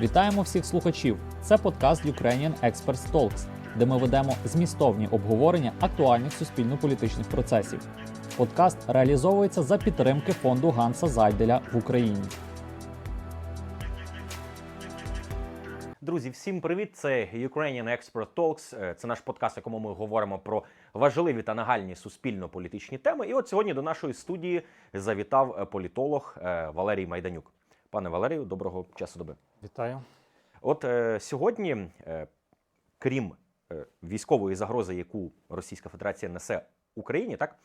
Вітаємо всіх слухачів! Це подкаст Ukrainian Experts Talks, де ми ведемо змістовні обговорення актуальних суспільно-політичних процесів. Подкаст реалізовується за підтримки фонду Ганса Зайделя в Україні. Друзі, всім привіт! Це Ukrainian Expert Talks. Е, Це наш подкаст, в якому ми говоримо про важливі та нагальні суспільно-політичні теми. І от сьогодні до нашої студії завітав е, політолог е, Валерій Майданюк. Пане Валерію, доброго часу доби. Вітаю. От е, сьогодні, е, крім е, військової загрози, яку Російська Федерація несе Україні, так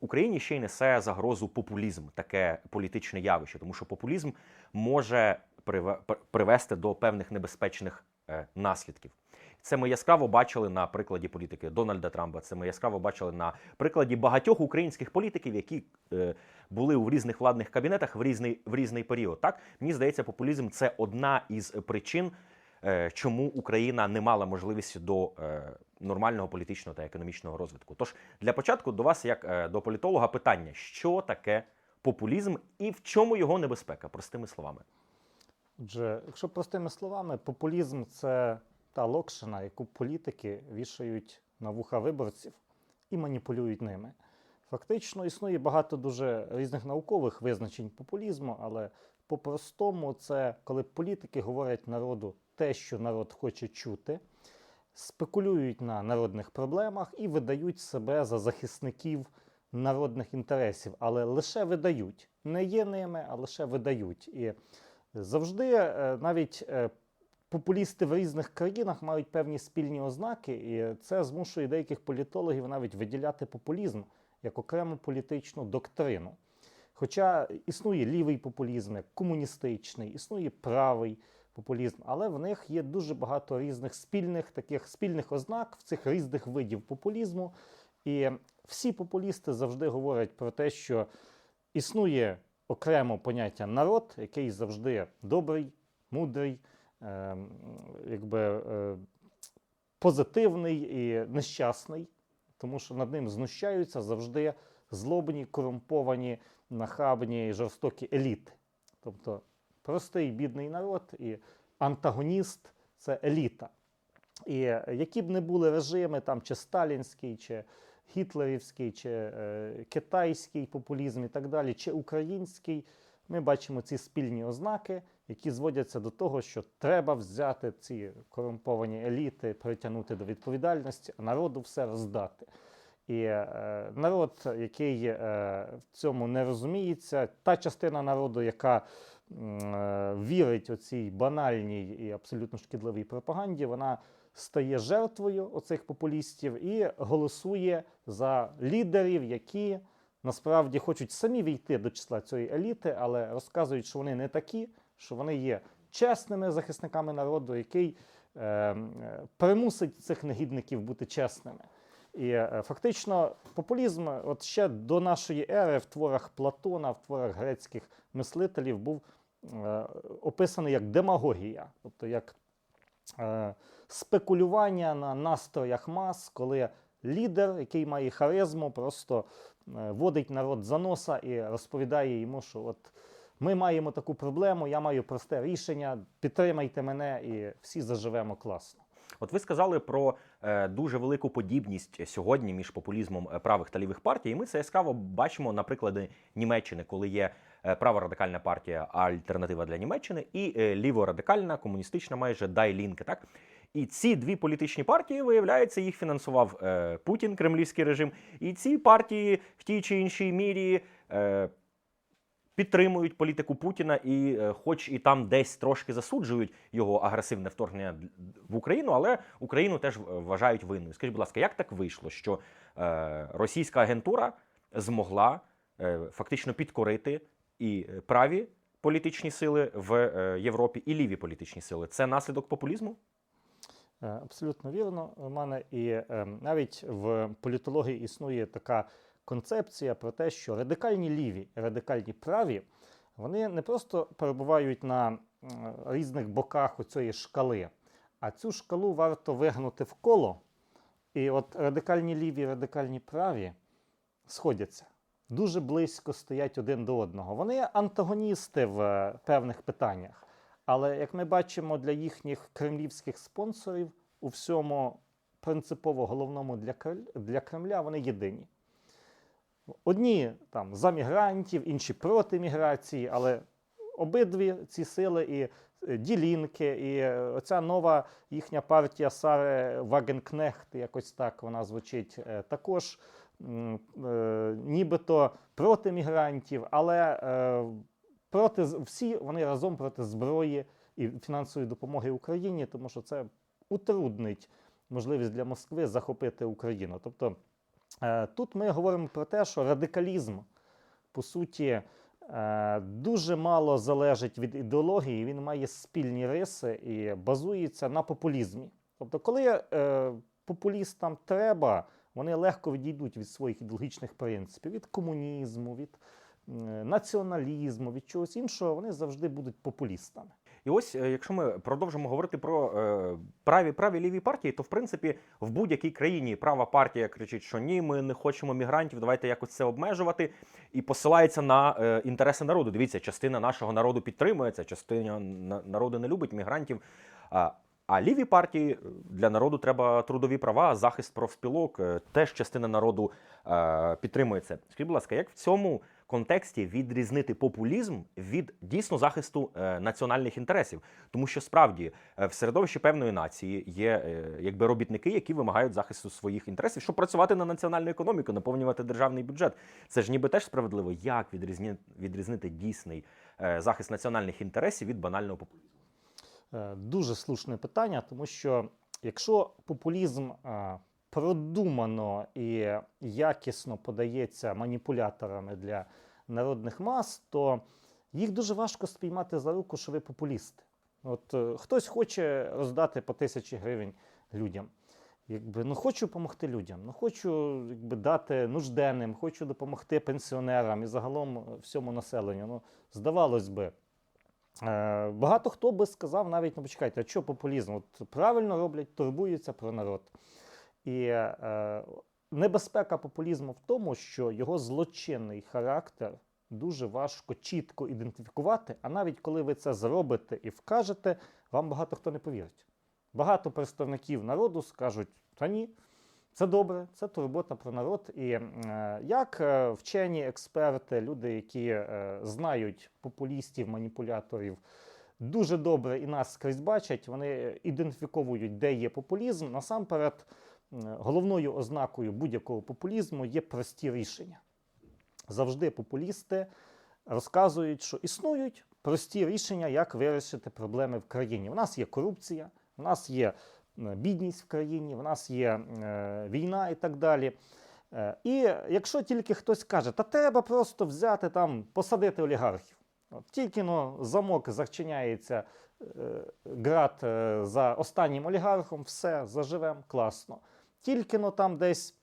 Україні ще й несе загрозу популізм, таке політичне явище, тому що популізм може приве- привести до певних небезпечних е, наслідків. Це ми яскраво бачили на прикладі політики Дональда Трампа. Це ми яскраво бачили на прикладі багатьох українських політиків, які е, були у різних владних кабінетах в різний в різний період. Так мені здається, популізм це одна із причин, е, чому Україна не мала можливості до е, нормального політичного та економічного розвитку. Тож для початку до вас, як е, до політолога, питання: що таке популізм і в чому його небезпека? Простими словами. Отже, якщо простими словами, популізм це та локшина, яку політики вішають на вуха виборців і маніпулюють ними. Фактично існує багато дуже різних наукових визначень популізму, але по-простому це коли політики говорять народу те, що народ хоче чути, спекулюють на народних проблемах і видають себе за захисників народних інтересів, але лише видають. Не є ними, а лише видають. І завжди е, навіть е, популісти в різних країнах мають певні спільні ознаки, і це змушує деяких політологів навіть виділяти популізм як окрему політичну доктрину. Хоча існує лівий популізм, як комуністичний, існує правий популізм, але в них є дуже багато різних спільних таких спільних ознак в цих різних видів популізму. І всі популісти завжди говорять про те, що існує окремо поняття народ, який завжди добрий, мудрий, якби, е, позитивний і нещасний, тому що над ним знущаються завжди злобні, корумповані, нахабні і жорстокі еліти. Тобто простий бідний народ і антагоніст це еліта. І які б не були режими, там чи сталінський, чи гітлерівський, чи е, китайський популізм і так далі, чи український, ми бачимо ці спільні ознаки, які зводяться до того, що треба взяти ці корумповані еліти, притягнути до відповідальності, а народу все роздати. І е, народ, який е, в цьому не розуміється, та частина народу, яка е, вірить у цій банальній і абсолютно шкідливій пропаганді, вона стає жертвою оцих популістів і голосує за лідерів, які насправді хочуть самі війти до числа цієї еліти, але розказують, що вони не такі, що вони є чесними захисниками народу, який е, е, примусить цих негідників бути чесними. І е, фактично популізм, от ще до нашої ери в творах Платона, в творах грецьких мислителів був е, описаний як демагогія, тобто як е, спекулювання на настроях мас, коли лідер, який має харизму, просто е, водить народ за носа і розповідає йому, що от ми маємо таку проблему, я маю просте рішення, підтримайте мене і всі заживемо класно. От ви сказали про е, дуже велику подібність сьогодні між популізмом е, правих та лівих партій. І ми це яскраво бачимо на прикладі Німеччини, коли є е, праворадикальна партія Альтернатива для Німеччини і е, ліворадикальна, комуністична, майже Linke, так. І ці дві політичні партії, виявляється, їх фінансував е, Путін, кремлівський режим. І ці партії в тій чи іншій мірі е, підтримують політику Путіна і, е, хоч і там десь трошки засуджують його агресивне вторгнення в Україну, але Україну теж вважають винною. Скажіть, будь ласка, як так вийшло, що е, російська агентура змогла е, фактично підкорити і е, праві політичні сили в е, Європі, і ліві політичні сили? Це наслідок популізму? Е, Абсолютно вірно, Романе. І е, навіть в політології існує така концепція про те, що радикальні ліві і радикальні праві вони не просто перебувають на різних боках оцієї шкали, а цю шкалу варто вигнути в коло. І от радикальні ліві і радикальні праві сходяться. Дуже близько стоять один до одного. Вони антагоністи в е, певних питаннях. Але як ми бачимо для їхніх кремлівських спонсорів, у всьому принципово головному для Кремля вони єдині. Одні там за мігрантів, інші проти міграції, але обидві ці сили і е, Ділінки, і е, оця нова їхня партія Сари Вагенкнехт, якось так вона звучить, е, також нібито проти мігрантів, але проти всі вони разом проти зброї і фінансової допомоги Україні, тому що це утруднить можливість для Москви захопити Україну. Тобто тут ми говоримо про те, що радикалізм, по суті, е, дуже мало залежить від ідеології, він має спільні риси і базується на популізмі. Тобто, коли е, популістам треба, вони легко відійдуть від своїх ідеологічних принципів, від комунізму, від е, націоналізму, від чогось іншого, вони завжди будуть популістами. І ось, е, якщо ми продовжимо говорити про е, праві праві ліві партії, то в принципі в будь-якій країні права партія кричить, що ні, ми не хочемо мігрантів, давайте якось це обмежувати, і посилається на е, інтереси народу. Дивіться, частина нашого народу підтримує це, частина на- народу не любить мігрантів. А, ліві партії для народу треба трудові права, захист профспілок. Теж частина народу е, підтримує. Скажіть, будь ласка, як в цьому контексті відрізнити популізм від дійсно захисту е, національних інтересів? Тому що справді е, в середовищі певної нації є е, якби робітники, які вимагають захисту своїх інтересів, щоб працювати на національну економіку, наповнювати державний бюджет. Це ж ніби теж справедливо. Як відрізні, відрізнити дійсний захист національних інтересів від банального популізму? Дуже слушне питання, тому що якщо популізм продумано і якісно подається маніпуляторами для народних мас, то їх дуже важко спіймати за руку, що ви популісти. От е, хтось хоче роздати по тисячі гривень людям. Якби, ну хочу допомогти людям, ну хочу якби, дати нужденним, хочу допомогти пенсіонерам і загалом е, всьому населенню. Ну, здавалось би, Е, Багато хто би сказав навіть, ну почекайте, а що популізм? От правильно роблять, турбуються про народ. І е, небезпека популізму в тому, що його злочинний характер дуже важко чітко ідентифікувати, а навіть коли ви це зробите і вкажете, вам багато хто не повірить. Багато представників народу скажуть: та ні, це добре, це турбота про народ. І е, як е, вчені експерти, люди, які е, знають популістів, маніпуляторів, дуже добре і нас скрізь бачать, вони ідентифіковують, де є популізм. Насамперед, е, головною ознакою будь-якого популізму є прості рішення. Завжди популісти розказують, що існують прості рішення, як вирішити проблеми в країні. У нас є корупція, у нас є е, бідність в країні, в нас є е, війна і так далі. Е, і якщо тільки хтось каже, та треба просто взяти там, посадити олігархів. От, тільки но замок зачиняється е, град е, за останнім олігархом, все, заживемо, класно. Тільки но там десь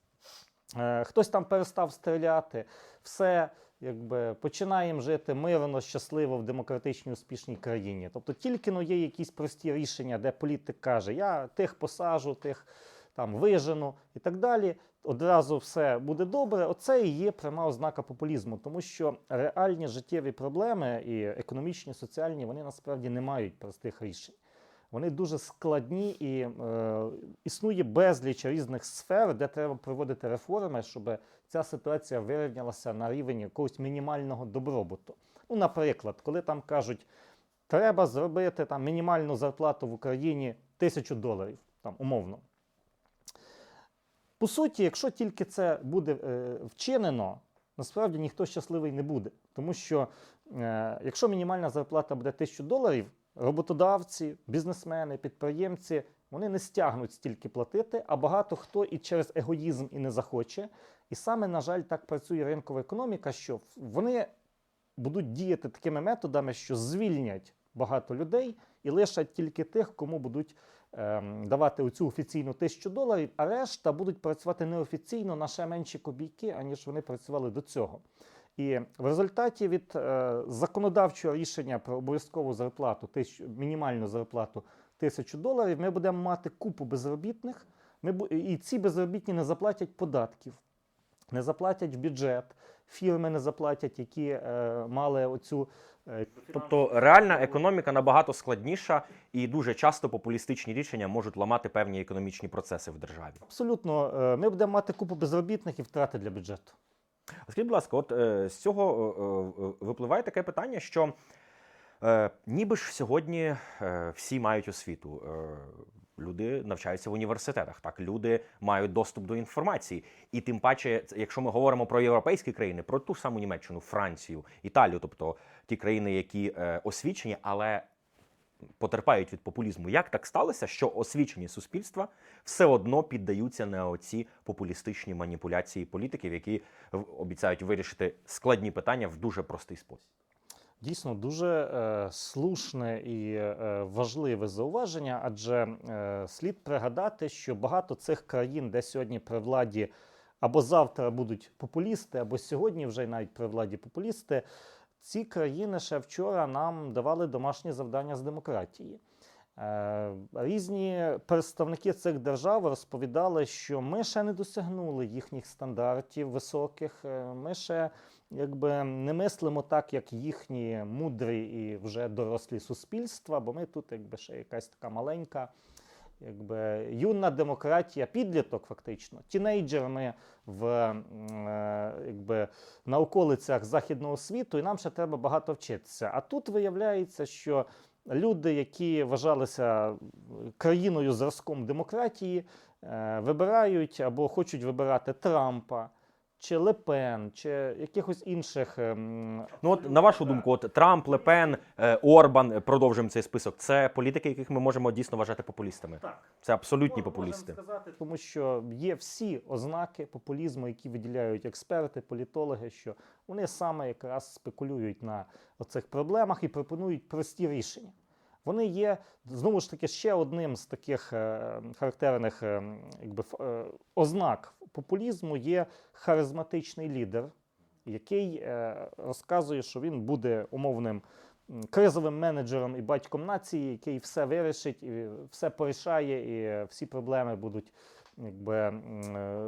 е, хтось там перестав стріляти, все, якби починаємо жити мирно, щасливо в демократичній успішній країні. Тобто тільки но є якісь прості рішення, де політик каже, я тих посажу, тих там вижену і так далі. Одразу все буде добре. Оце і є пряма ознака популізму, тому що реальні життєві проблеми і економічні, соціальні, вони насправді не мають простих рішень. Вони дуже складні і е, існує безліч різних сфер, де треба проводити реформи, щоб ця ситуація вирівнялася на рівень якогось мінімального добробуту. Ну, наприклад, коли там кажуть, треба зробити там мінімальну зарплату в Україні тисячу доларів, там умовно. По суті, якщо тільки це буде е, вчинено, насправді ніхто щасливий не буде. Тому що е, якщо мінімальна зарплата буде 1000 доларів, роботодавці, бізнесмени, підприємці вони не стягнуть стільки платити, а багато хто і через егоїзм і не захоче. І саме, на жаль, так працює ринкова економіка, що вони будуть діяти такими методами, що звільнять багато людей і лишать тільки тих, кому будуть ем, давати оцю офіційну тисячу доларів, а решта будуть працювати неофіційно на ще менші копійки, аніж вони працювали до цього. І в результаті від е, законодавчого рішення про обов'язкову зарплату, тисячу, мінімальну зарплату тисячу доларів, ми будемо мати купу безробітних, ми, і ці безробітні не заплатять податків. не заплатять бюджет, фірми не заплатять, які е, мали оцю. е, Тобто реальна економіка набагато складніша, і дуже часто популістичні рішення можуть ламати певні економічні процеси в державі. Абсолютно, е, ми будемо мати купу безробітних і втрати для бюджету. Скажіть, будь ласка, от е, з цього е, е, випливає таке питання, що ніби ж сьогодні всі мають освіту. Люди навчаються в університетах, так люди мають доступ до інформації, і тим паче, якщо ми говоримо про європейські країни, про ту ж саму Німеччину, Францію, Італію, тобто ті країни, які освічені, але потерпають від популізму. Як так сталося, що освічені суспільства все одно піддаються на оці популістичні маніпуляції політиків, які обіцяють вирішити складні питання в дуже простий спосіб? Дійсно, дуже е, слушне і е, важливе зауваження, адже е, слід пригадати, що багато цих країн, де сьогодні при владі або завтра будуть популісти, або сьогодні вже навіть при владі популісти, ці країни ще вчора нам давали домашні завдання з демократії. Е, Різні представники цих держав розповідали, що ми ще не досягнули їхніх стандартів високих. е, Ми ще якби не мислимо так, як їхні мудрі і вже дорослі суспільства, бо ми тут якби ще якась така маленька, якби юна демократія, підліток, фактично. тінейджерами в е, якби, на околицях західного світу, і нам ще треба багато вчитися. А тут виявляється, що люди, які вважалися країною зразком демократії, е, вибирають або хочуть вибирати Трампа. Чи Лепен, чи якихось інших ем, Ну от на вашу думку, от Трамп, Лепен, е, Орбан, е, продовжуємо цей список. Це політики, яких ми можемо дійсно вважати популістами. Так. Це абсолютні Можемо популісти. сказати, тому що є всі ознаки популізму, які виділяють експерти, політологи, що вони саме якраз спекулюють на оцих проблемах і пропонують прості рішення. Вони є знову ж таки ще одним з таких е, характерних е, якби, е, ознак популізму є харизматичний лідер, який розказує, що він буде умовним кризовим менеджером і батьком нації, який все вирішить, і все порішає, і всі проблеми будуть якби,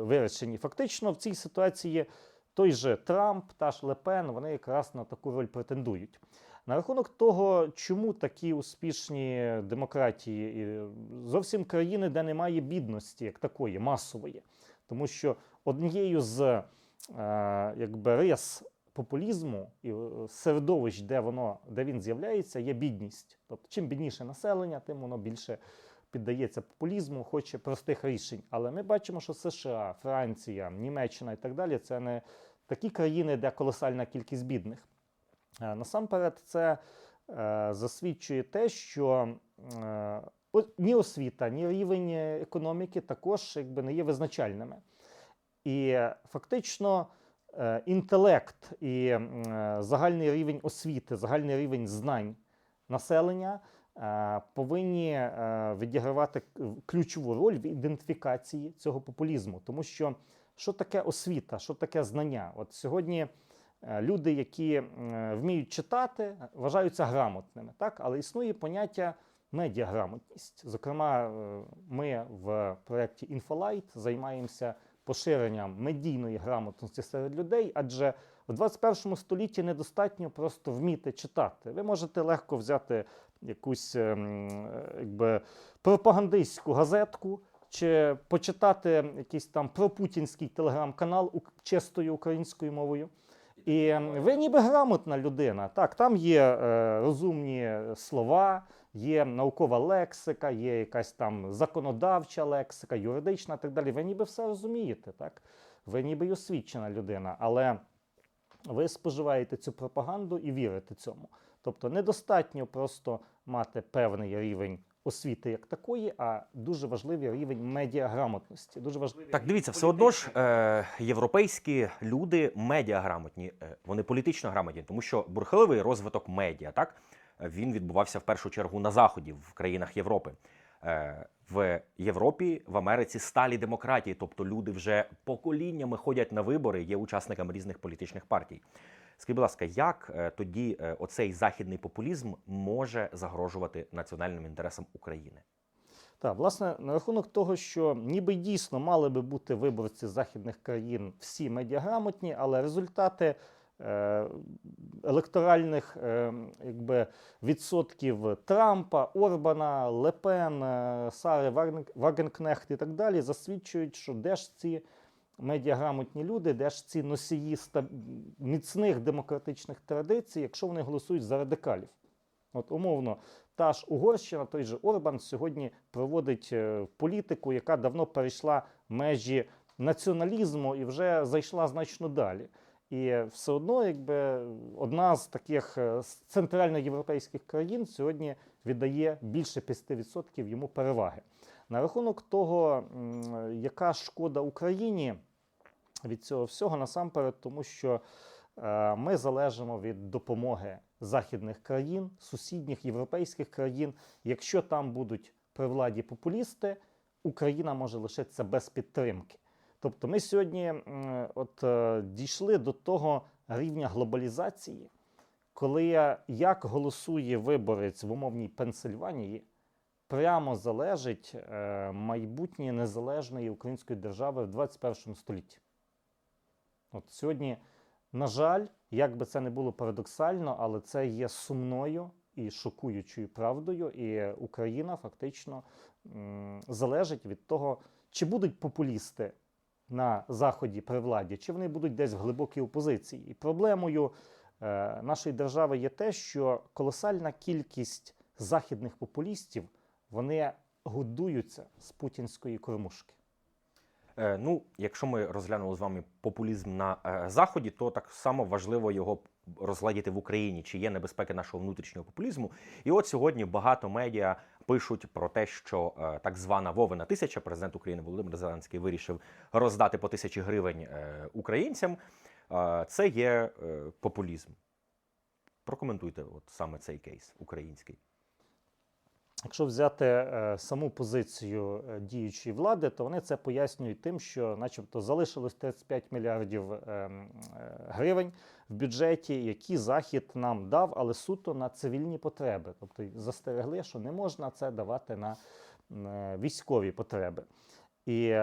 вирішені. Фактично, в цій ситуації той же Трамп, та ж Лепен, вони якраз на таку роль претендують. На рахунок того, чому такі успішні демократії, і зовсім країни, де немає бідності, як такої, масової. Тому що однією з е, якби, рис популізму і е, середовищ, де, воно, де він з'являється, є бідність. Тобто, чим бідніше населення, тим воно більше піддається популізму, хоче простих рішень. Але ми бачимо, що США, Франція, Німеччина і так далі це не такі країни, де колосальна кількість бідних. Е, Насамперед, це е, засвідчує те, що е, ні освіта, ні рівень економіки також якби, не є визначальними. І фактично інтелект і загальний рівень освіти, загальний рівень знань населення повинні відігравати ключову роль в ідентифікації цього популізму. Тому що що таке освіта, що таке знання? От сьогодні люди, які е, вміють читати, вважаються грамотними, так? але існує поняття медіаграмотність. Зокрема, е, ми в проєкті Інфолайт займаємося поширенням медійної грамотності серед людей, адже в 21 столітті недостатньо просто вміти читати. Ви можете легко взяти якусь ем, е, якби, пропагандистську газетку. Чи почитати якийсь там пропутінський телеграм-канал чистою українською мовою. І ви ніби грамотна людина. Так, там є е, розумні слова, є наукова лексика, є якась там законодавча лексика, юридична і так далі. Ви ніби все розумієте, так? Ви ніби й освічена людина, але ви споживаєте цю пропаганду і вірите цьому. Тобто недостатньо просто мати певний рівень освіти як такої, а дуже важливий рівень медіаграмотності. Дуже важливий Так, дивіться, все одно ж е, європейські люди медіаграмотні, е, вони політично грамотні, тому що бурхливий розвиток медіа, так він відбувався в першу чергу на заході в країнах Європи. Е, в Європі, в Америці сталі демократії, тобто люди вже поколіннями ходять на вибори, є учасниками різних політичних партій. Скажіть, будь ласка, як е, тоді е, оцей західний популізм може загрожувати національним інтересам України? Так, власне, на рахунок того, що ніби дійсно мали би бути виборці західних країн всі медіаграмотні, але результати е, електоральних якби, відсотків Трампа, Орбана, Лепен, Сари Вагенкнехт і так далі засвідчують, що де ж ці медіаграмотні люди, де ж ці носії міцних демократичних традицій, якщо вони голосують за радикалів. От умовно, та ж Угорщина, той же Орбан сьогодні проводить е, політику, яка давно перейшла межі націоналізму і вже зайшла значно далі. І все одно, якби одна з таких е, центральноєвропейських країн сьогодні віддає більше 50% йому переваги. На рахунок того, яка шкода Україні від цього всього, насамперед, тому що е, ми залежимо від допомоги західних країн, сусідніх європейських країн. Якщо там будуть при владі популісти, Україна може лишитися без підтримки. Тобто, ми сьогодні от, е, дійшли до того рівня глобалізації, коли як голосує виборець в умовній Пенсильванії, прямо залежить е, майбутнє незалежної української держави в 21 столітті. От сьогодні, на жаль, як би це не було парадоксально, але це є сумною і шокуючою правдою, і Україна фактично залежить від того, чи будуть популісти на заході при владі, чи вони будуть десь в глибокій опозиції. І проблемою е, нашої держави є те, що колосальна кількість західних популістів вони годуються з путінської кормушки. Е, Ну, якщо ми розглянули з вами популізм на е, заході, то так само важливо його розглядіти в Україні, чи є небезпеки нашого внутрішнього популізму. І от сьогодні багато медіа пишуть про те, що е, так звана Вовина тисяча, президент України Володимир Зеленський вирішив роздати по тисячі гривень українцям. Це є популізм. Прокоментуйте от саме цей кейс український. Якщо взяти е, саму позицію е, діючої влади, то вони це пояснюють тим, що, начебто, залишилось 35 мільярдів е, м, е, гривень в бюджеті, які захід нам дав, але суто на цивільні потреби. Тобто застерегли, що не можна це давати на військові потреби. І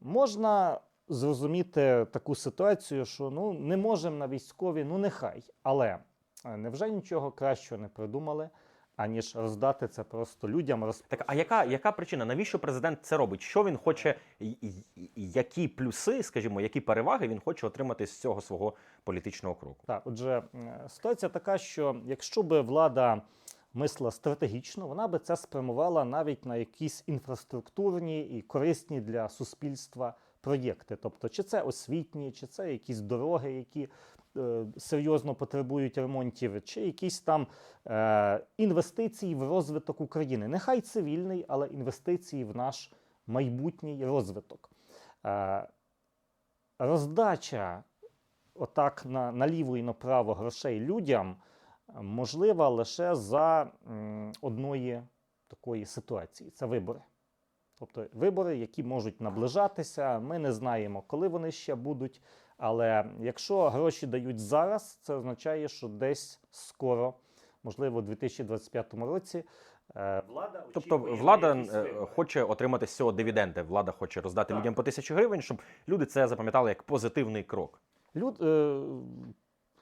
можна зрозуміти таку ситуацію, що ну не можемо на військові, ну нехай. Але невже нічого кращого не придумали? Аніж роздати це просто людям. Роз... Так, а яка, яка причина? Навіщо президент це робить? Що він хоче, які плюси, скажімо, які переваги він хоче отримати з цього свого політичного кроку? Так, отже, ситуація така, що якщо би влада мислила стратегічно, вона би це спрямувала навіть на якісь інфраструктурні і корисні для суспільства проєкти. Тобто, чи це освітні, чи це якісь дороги, які серйозно потребують ремонтів, чи якісь там е, інвестиції в розвиток України. Нехай цивільний, але інвестиції в наш майбутній розвиток. Е, роздача отак на, наліво і направо грошей людям е, можлива лише за м, одної такої ситуації це вибори. Тобто вибори, які можуть наближатися, ми не знаємо, коли вони ще будуть. Але якщо гроші дають зараз, це означає, що десь скоро, можливо, у 2025 році, е, влада Тобто влада е, хоче отримати з цього дивіденди. Влада хоче роздати Так. людям по тисячі гривень, щоб люди це запам'ятали як позитивний крок. Люд, е,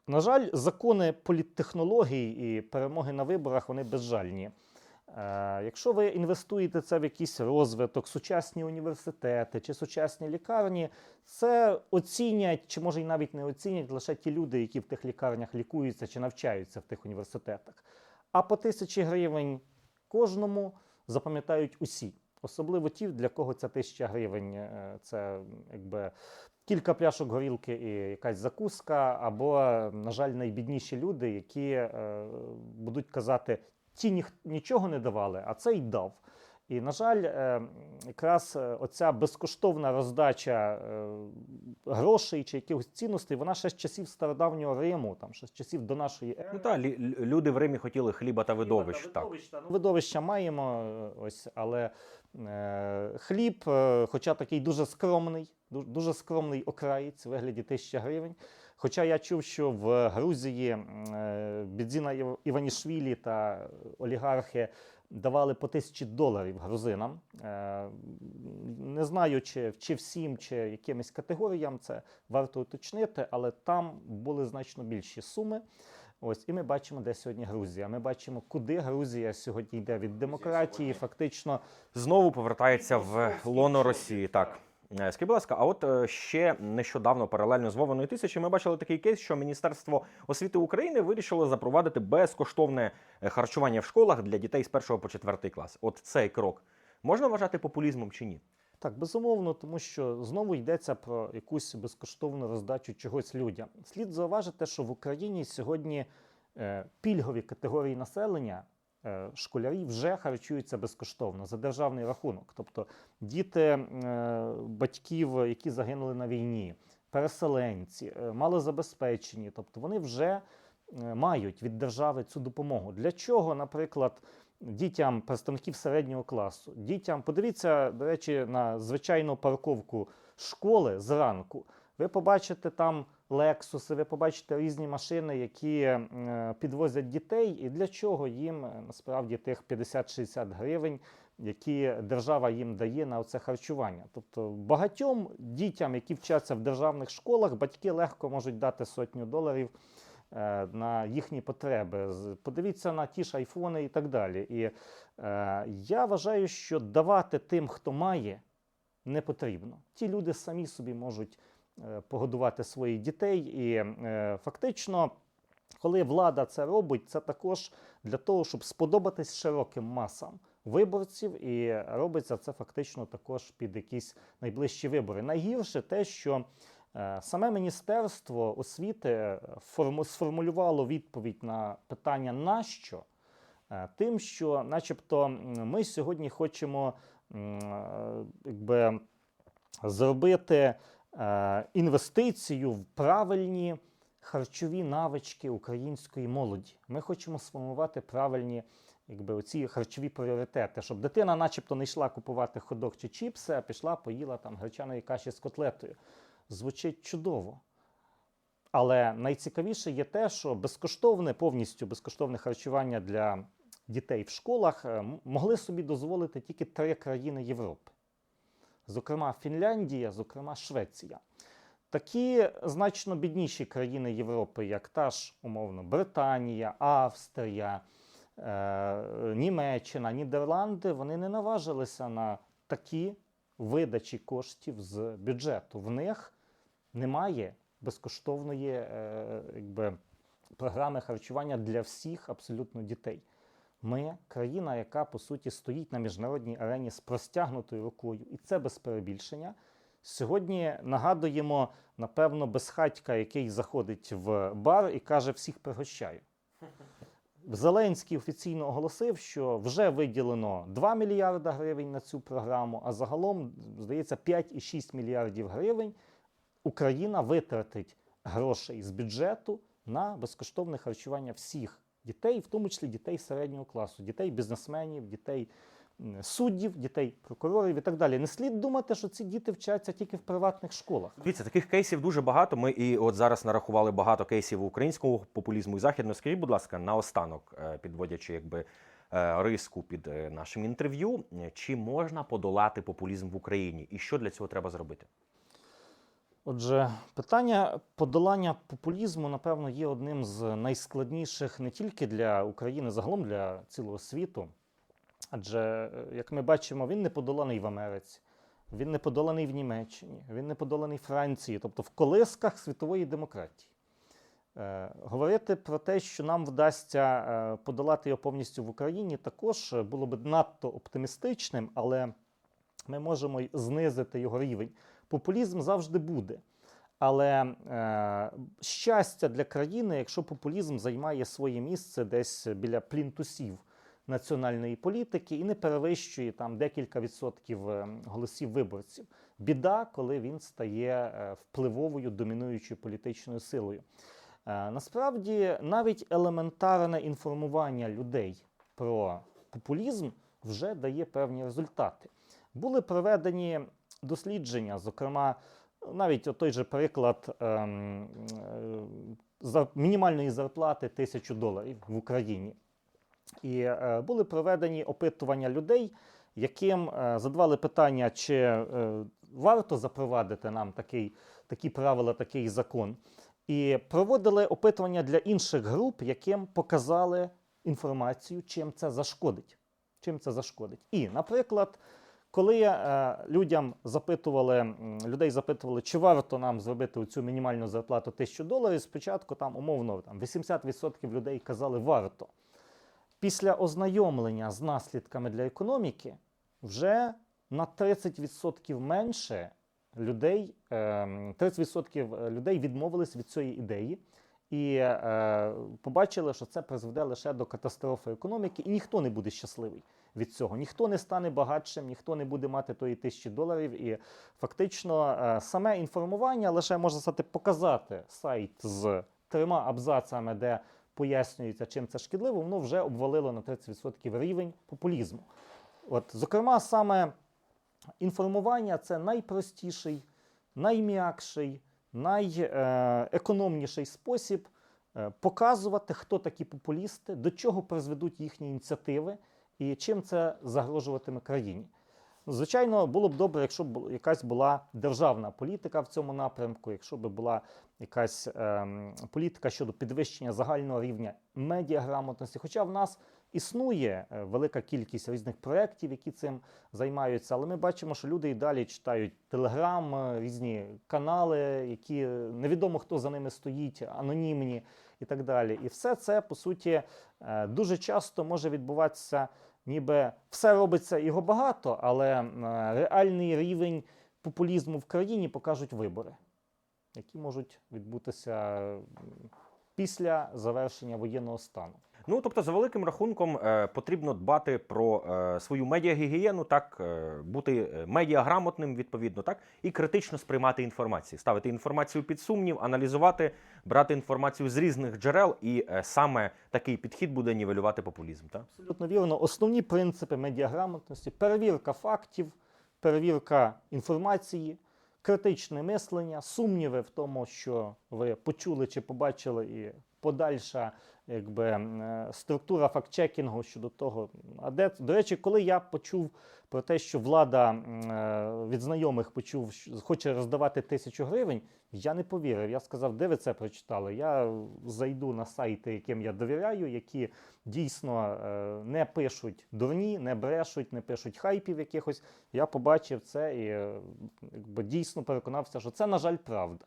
на жаль, закони політтехнологій і перемоги на виборах вони безжальні. Е, якщо ви інвестуєте це в якийсь розвиток, сучасні університети чи сучасні лікарні, це оцінять, чи може й навіть не оцінять лише ті люди, які в тих лікарнях лікуються чи навчаються в тих університетах. А по тисячі гривень кожному запам'ятають усі. Особливо ті, для кого ця тисяча гривень е, це якби кілька пляшок горілки і якась закуска, або, на жаль, найбідніші люди, які е, будуть казати, ті ніх, нічого не давали, а цей дав. І, на жаль, е, якраз е, оця безкоштовна роздача е, грошей чи якихось цінностей, вона ще з часів стародавнього Риму, там ще з часів до нашої ери. Ну так, люди в Римі хотіли хліба та видовищ. Хліба та Так. видовища. Ну, видовища маємо, ось, але е, хліб, хоча такий дуже скромний, дуже скромний окраєць вигляді 1000 гривень. Хоча я чув, що в Грузії е, Бідзіна Ів- Іванішвілі та олігархи давали по тисячі доларів грузинам. Е, Не знаю, чи, чи всім, чи якимось категоріям це варто уточнити, але там були значно більші суми. Ось, і ми бачимо, де сьогодні Грузія. Ми бачимо, куди Грузія сьогодні йде від демократії. Фактично, Знову повертається в лоно Росії. Так. Е, Скажіть, будь ласка, а от е, ще нещодавно, паралельно з Вованою тисячі, ми бачили такий кейс, що Міністерство освіти України вирішило запровадити безкоштовне е, харчування в школах для дітей з 1 по 4 клас. От цей крок можна вважати популізмом чи ні? Так, безумовно, тому що знову йдеться про якусь безкоштовну роздачу чогось людям. Слід зауважити, що в Україні сьогодні пільгові категорії населення, школярі вже харчуються безкоштовно за державний рахунок. Тобто діти е, батьків, які загинули на війні, переселенці, е, малозабезпечені, тобто вони вже е, мають від держави цю допомогу. Для чого, наприклад, дітям представників середнього класу, дітям, подивіться, до речі, на звичайну парковку школи зранку. Ви побачите там лексуси, ви побачите різні машини, які е, підвозять дітей. І для чого їм е, насправді тих 50-60 гривень, які держава їм дає на це харчування. Тобто багатьом дітям, які вчаться в державних школах, батьки легко можуть дати сотню доларів е, на їхні потреби. Подивіться на ті ж айфони і так далі. І е, я вважаю, що давати тим, хто має, не потрібно. Ті люди самі собі можуть погодувати своїх дітей, і е, фактично. Коли влада це робить, це також для того, щоб сподобатись широким масам виборців, і робиться це фактично також під якісь найближчі вибори. Найгірше те, що е, саме Міністерство освіти е, сформулювало відповідь на питання нащо, е, тим, що, начебто, ми сьогодні хочемо е, якби, зробити е, інвестицію в правильні харчові навички української молоді. Ми хочемо сформувати правильні якби, оці харчові пріоритети, щоб дитина, начебто, не йшла купувати ходок чи чіпси, а пішла, поїла там гречаної каші з котлетою. Звучить чудово. Але найцікавіше є те, що безкоштовне, повністю безкоштовне харчування для дітей в школах е, могли собі дозволити тільки три країни Європи. Зокрема, Фінляндія, зокрема, Швеція. Такі значно бідніші країни Європи, як та ж, умовно, Британія, Австрія, е, Німеччина, Нідерланди, вони не наважилися на такі видачі коштів з бюджету. В них немає безкоштовної е, якби, програми харчування для всіх абсолютно дітей. Ми країна, яка по суті стоїть на міжнародній арені з простягнутою рукою, і це без перебільшення. Сьогодні нагадуємо, напевно, безхатька, який заходить в бар і каже: всіх пригощаю. Зеленський офіційно оголосив, що вже виділено 2 мільярда гривень на цю програму, а загалом, здається, 5,6 мільярдів гривень Україна витратить грошей з бюджету на безкоштовне харчування всіх дітей, в тому числі дітей середнього класу, дітей бізнесменів, дітей суддів, дітей прокурорів і так далі. Не слід думати, що ці діти вчаться тільки в приватних школах. Дивіться, таких кейсів дуже багато. Ми і от зараз нарахували багато кейсів українського популізму і західного. Скажіть, будь ласка, наостанок, е, підводячи якби е, риску під е, нашим інтерв'ю, чи можна подолати популізм в Україні, і що для цього треба зробити? Отже, питання подолання популізму, напевно, є одним з найскладніших не тільки для України, загалом для цілого світу. Адже, е, як ми бачимо, він не подоланий в Америці, він не подоланий в Німеччині, він не подоланий Франції, тобто в колисках світової демократії. Е, Говорити про те, що нам вдасться е, подолати його повністю в Україні, також було б надто оптимістичним, але ми можемо знизити його рівень. Популізм завжди буде. Але е, щастя для країни, якщо популізм займає своє місце десь біля плінтусів національної політики і не перевищує там декілька відсотків е, голосів виборців. Біда, коли він стає е, впливовою домінуючою політичною силою. Е, насправді, навіть елементарне інформування людей про популізм вже дає певні результати. Були проведені дослідження, зокрема, навіть той же приклад ем, е, мінімальної зарплати тисячу доларів в Україні. І е, були проведені опитування людей, яким е, задавали питання, чи варто запровадити нам такий, такі правила, такий закон. І проводили опитування для інших груп, яким показали інформацію, чим це зашкодить. Чим це зашкодить. І, наприклад, коли е, людям запитували, людей запитували, чи варто нам зробити цю мінімальну зарплату 1000 доларів, спочатку там умовно там, 80% людей казали варто. Після ознайомлення з наслідками для економіки вже на 30% менше людей, ем, 30% людей відмовились від цієї ідеї і е, побачили, що це призведе лише до катастрофи економіки, і ніхто не буде щасливий від цього. Ніхто не стане багатшим, ніхто не буде мати тої тисячі доларів. І фактично е, саме інформування лише можна сказати, показати сайт з трьома абзацами, де пояснюється, чим це шкідливо, воно вже обвалило на 30% рівень популізму. От, зокрема, саме інформування це найпростіший, найм'якший, найекономніший спосіб е, показувати, хто такі популісти, до чого призведуть їхні ініціативи і чим це загрожуватиме країні. Звичайно, було б добре, якщо б якась була державна політика в цьому напрямку, якщо б була якась ем, політика щодо підвищення загального рівня медіаграмотності. Хоча в нас існує е, велика кількість різних проєктів, які цим займаються, але ми бачимо, що люди і далі читають телеграм, різні канали, які е, невідомо хто за ними стоїть, анонімні і так далі. І все це по суті е, дуже часто може відбуватися, ніби все робиться його багато, але е, реальний рівень популізму в країні покажуть вибори, які можуть відбутися після завершення воєнного стану. Ну тобто, за великим рахунком, е, потрібно дбати про е, свою медіагігієну, так е, бути медіаграмотним, відповідно, так і критично сприймати інформацію, ставити інформацію під сумнів, аналізувати, брати інформацію з різних джерел, і саме такий підхід буде нівелювати популізм. Так? Абсолютно вірно. Основні принципи медіаграмотності перевірка фактів, перевірка інформації, критичне мислення, сумніви в тому, що ви почули чи побачили, і подальша якби, е, структура фактчекінгу щодо того. А де до речі, коли я почув про те, що влада е, від знайомих почув, що хоче роздавати тисячу гривень, я не повірив. Я сказав, де ви це прочитали? Я зайду на сайти, яким я довіряю, які дійсно е, не пишуть дурні, не брешуть, не пишуть хайпів якихось. Я побачив це і якби дійсно переконався, що це, на жаль, правда.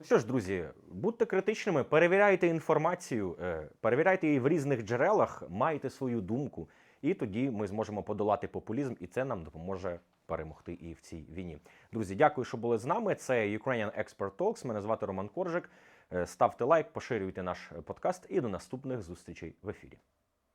Ну що ж, друзі, будьте критичними, перевіряйте інформацію, е, перевіряйте її в різних джерелах, майте свою думку, і тоді ми зможемо подолати популізм, і це нам допоможе перемогти і в цій війні. Друзі, дякую, що були з нами. Це Ukrainian Expert Talks. Мене звати Роман Коржик. Е, Ставте лайк, поширюйте наш подкаст і до наступних зустрічей в ефірі.